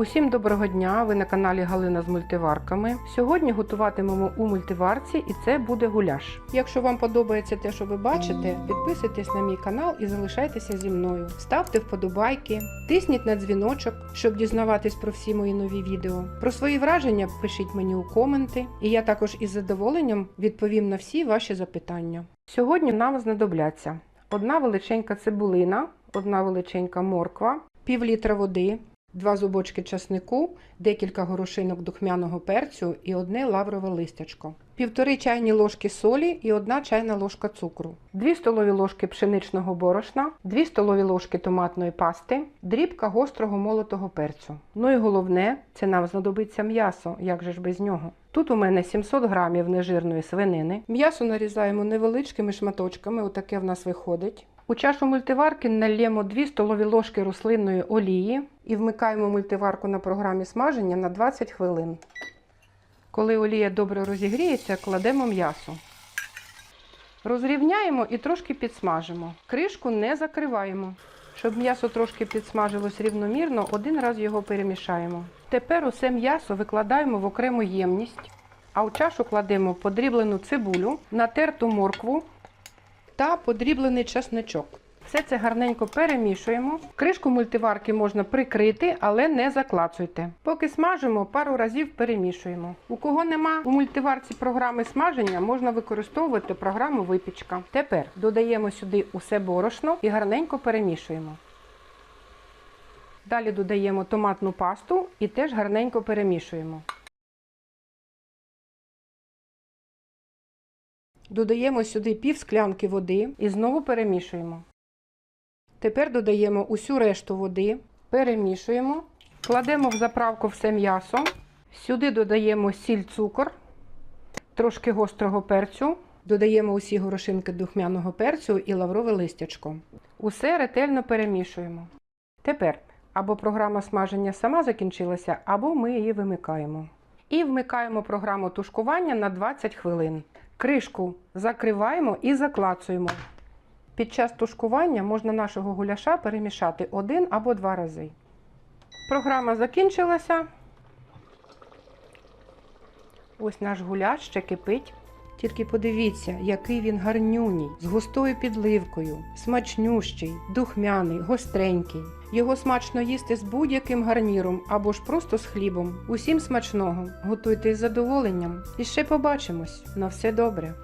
Усім доброго дня! Ви на каналі Галина з мультиварками. Сьогодні готуватимемо у мультиварці і це буде гуляш. Якщо вам подобається те, що ви бачите, підписуйтесь на мій канал і залишайтеся зі мною. Ставте вподобайки, тисніть на дзвіночок, щоб дізнаватись про всі мої нові відео. Про свої враження пишіть мені у коменти, і я також із задоволенням відповім на всі ваші запитання. Сьогодні нам знадобляться одна величенька цибулина, одна величенька морква, пів літра води, два зубочки часнику, декілька горошинок духмяного перцю і одне лаврове листячко, півтори чайні ложки солі і одна чайна ложка цукру, дві столові ложки пшеничного борошна, дві столові ложки томатної пасти, дрібка гострого молотого перцю. Ну і головне, це нам знадобиться м'ясо, як же ж без нього. Тут у мене 700 грамів нежирної свинини. М'ясо нарізаємо невеличкими шматочками, отаке в нас виходить. У чашу мультиварки нальємо 2 столові ложки рослинної олії і вмикаємо мультиварку на програмі смаження на 20 хвилин. Коли олія добре розігріється, кладемо м'ясо. Розрівняємо і трошки підсмажимо. Кришку не закриваємо. Щоб м'ясо трошки підсмажилось рівномірно, один раз його перемішаємо. Тепер усе м'ясо викладаємо в окрему ємність, а у чашу кладемо подріблену цибулю, натерту моркву та подріблений чесничок. Все це гарненько перемішуємо. Кришку мультиварки можна прикрити, але не заклацуйте. Поки смажимо, пару разів перемішуємо. У кого нема у мультиварці програми смаження, можна використовувати програму випічка. Тепер додаємо сюди усе борошно і гарненько перемішуємо. Далі додаємо томатну пасту і теж гарненько перемішуємо. Додаємо сюди пів склянки води і знову перемішуємо. Тепер додаємо усю решту води, перемішуємо, кладемо в заправку все м'ясо, сюди додаємо сіль, цукор, трошки гострого перцю, додаємо усі горошинки духмяного перцю і лаврове листячко. Усе ретельно перемішуємо. Тепер або програма смаження сама закінчилася, або ми її вимикаємо. І вмикаємо програму тушкування на 20 хвилин. Кришку закриваємо і заклацуємо. Під час тушкування можна нашого гуляша перемішати один або два рази. Програма закінчилася. Ось наш гуляш ще кипить. Тільки подивіться, який він гарнюній, з густою підливкою, смачнющий, духмяний, гостренький. Його смачно їсти з будь-яким гарніром або ж просто з хлібом. Усім смачного, готуйте із задоволенням. І ще побачимось. На все добре.